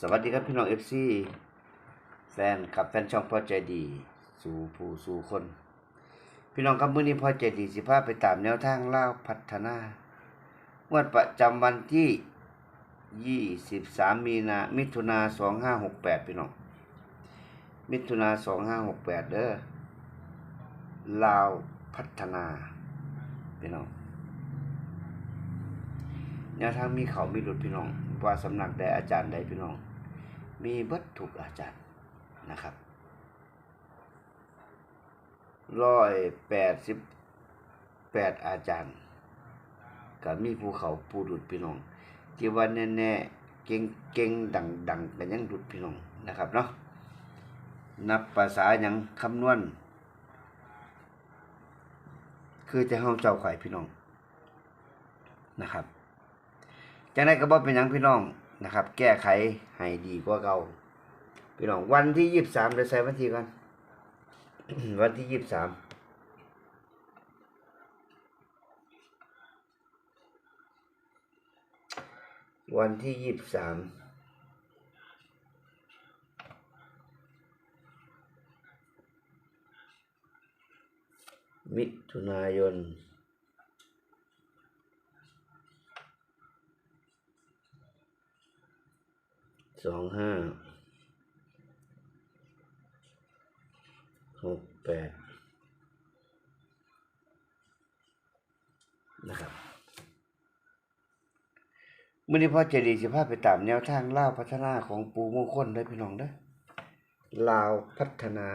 สวัสดีครับพี่น้องเอฟซีแฟนกับแฟนช่องพ่อใจดี สู่ผู้สู่คน พี่น้องครับมื้อนี้พ่อใจดีสิพาไปตามแนวทางเล่าพัฒนางวดประจำวันที่ 23 มีนามิถุนา2568 พี่น้อง มิถุนา2568 เด้อลาวพัฒนา พี่น้องแนวทางมีเขามีหลุดพี่น้องว่าสำนักใดอาจารย์ใดพี่น้อง มีเบัตถูกอาจารย์นะครับร้อยแปดสิบแปดอาจารย์ก็มีภูเขาผู้หลุดพี่น้องที่ว่าแน่ๆเก่งเก่งดังดังกันยังหลุดพี่น้องนะครับเนาะนับภาษาอย่างคำนวณ คือจะเฮาเจ้าไข่พี่น้องนะครับจังไดก็บ่เป็นหยังพี่น้อง นะครับ แก้ไขให้ดีกว่าเก่าพี่น้องวันที่ยี่สิบสามเดี๋ยวใส่วันที่ก่อนวันที่ยี่สิบสามวันที่ยี่สิบสามมิถุนายน สองห้าหกแปดนะครับมื่อนี้พ่อเจดีสิพาไปตามแนวทางล่าวพัฒนาของปูมงคลได้อพี่น้องได้อลาวพัฒนา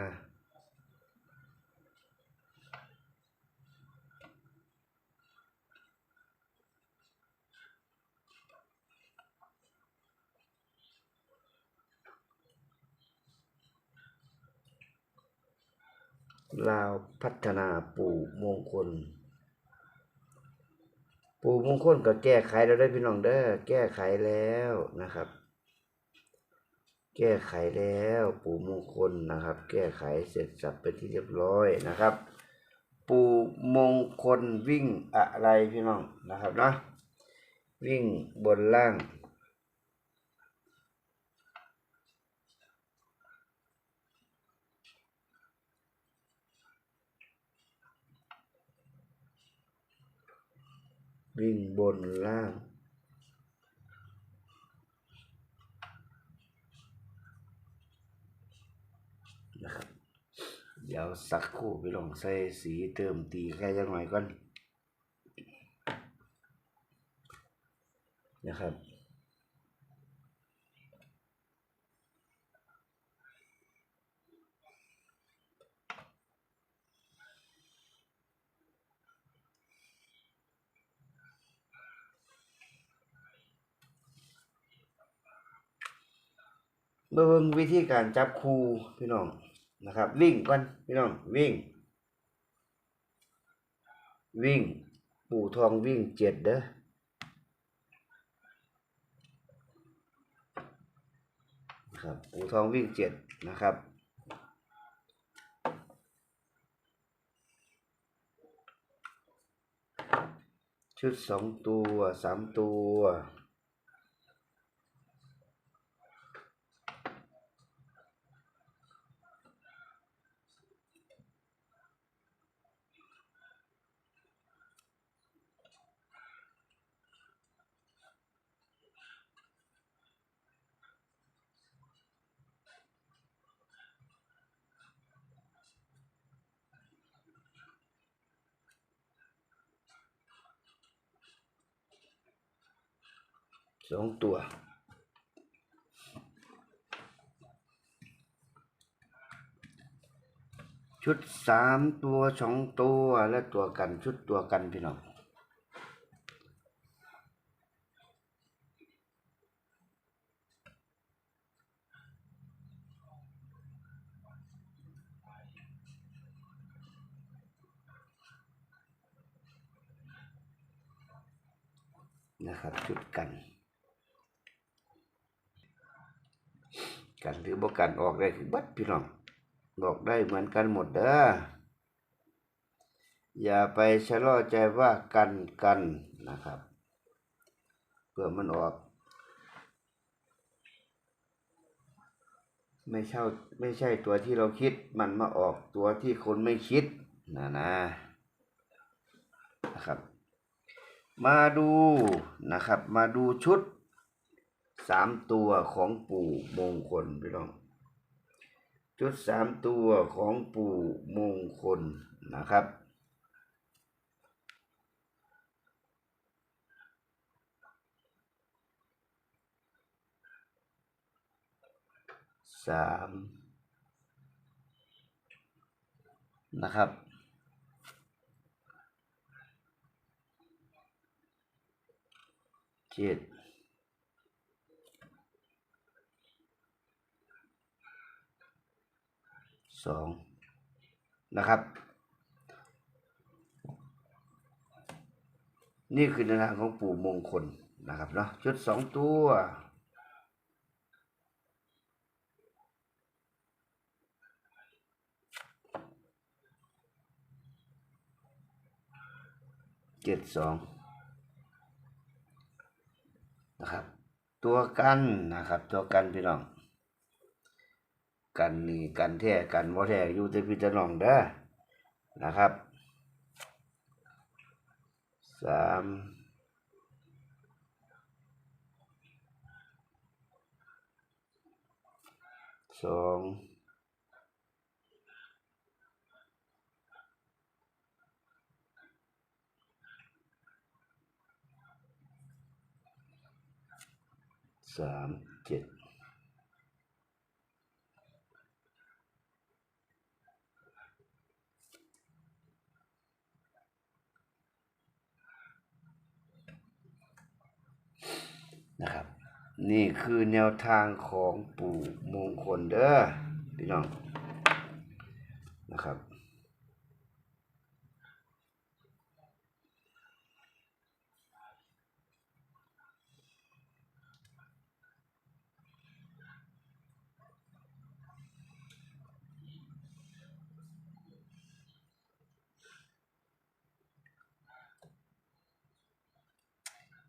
ลาวพัฒนาปู่มงคล ปู่มงคลก็แก้ไขแล้วได้พี่น้องเด้อแก้ไขแล้วนะครับ แก้ไขแล้วปู่มงคลนะครับ แก้ไขเสร็จสับเป็นที่เรียบร้อยนะครับ ปู่มงคลวิ่งอะไรพี่น้องนะครับนะวิ่งบนล่าง วิ่งบนล่าง นะครับ เดี๋ยวสักครู่ไปลองใส่สีเติมตีแค่ยังหน่อยก่อนนะครับ เบิ่งวิธีการจับคู่พี่น้องนะครับ วิ่งก่อนพี่น้องวิ่ง วิ่ง ปู่ทองวิ่งเจ็ดเด้อนะครับปู่ทองวิ่งเจ็ดนะครับชุดสองตัวสามตัว สองตัวชุดสามตัวสองตัวและตัวกันชุดตัวกันพี่น้องนะครับ ชุดกัน กันหรือบ่กันออกได้คือบัดพี่น้องออกได้เหมือนกันหมดเด้ออย่าไปชะล่อใจว่ากันกันนะครับเพื่อมันออก ไม่เช่ไม่ใช่ตัวที่เราคิดมันมาออกตัวที่คนไม่คิดนะนะนะครับ มาดูนะครับ มาดูชุด สามตัวของปู่มงคลพี่น้อง ชุดสามตัวของปู่มงคลนะครับสามนะครับ เจ็ด สองนะครับ นี่คือในทางของปู่มงคลนะครับเนาะชุดสองตัวเจ็ดสองนะครับ ตัวกันนะครับ ตัวกันพี่น้อง กันนี่กันแท้กันบ่าแท้อยู่แต่พี่แต่น้องเด้อนะครับสามสองสามเจ็ด นะครับ นี่คือแนวทางของปู่มงคลเด้อพี่น้องนะครับ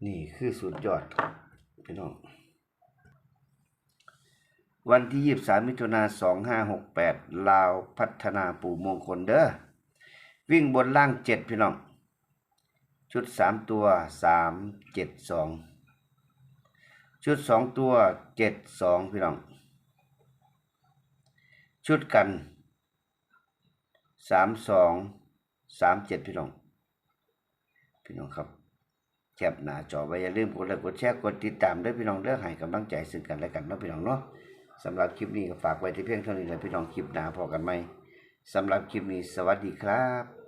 นี่คือสุดยอดพี่น้อง วันที่ยี่สามมิถุนาสองห้าหกแปดลาวพัฒนาปู่มงคลเด้อ วิ่งบนล่างเจ็ดพี่น้อง ชุดสามตัวสามเจ็ดสองชุดสองตัวเจ็ดสองพี่น้อง ชุดกันสามสองสามเจ็ดพี่น้อง พี่น้องครับแคปหน้าจอไว้อย่าลืมกดไลค์กดแชร์กดติดตามด้วยพี่น้องเด้อให้กำลังใจซึ่งกันและกันเนาะพี่น้องเนาะ สำหรับคลิปนี้ก็ฝากไว้ที่เพียงเท่านี้เละพี่น้องคลิปหน้าพอกันไหมสำหรับคลิปนี้สวัสดีครับ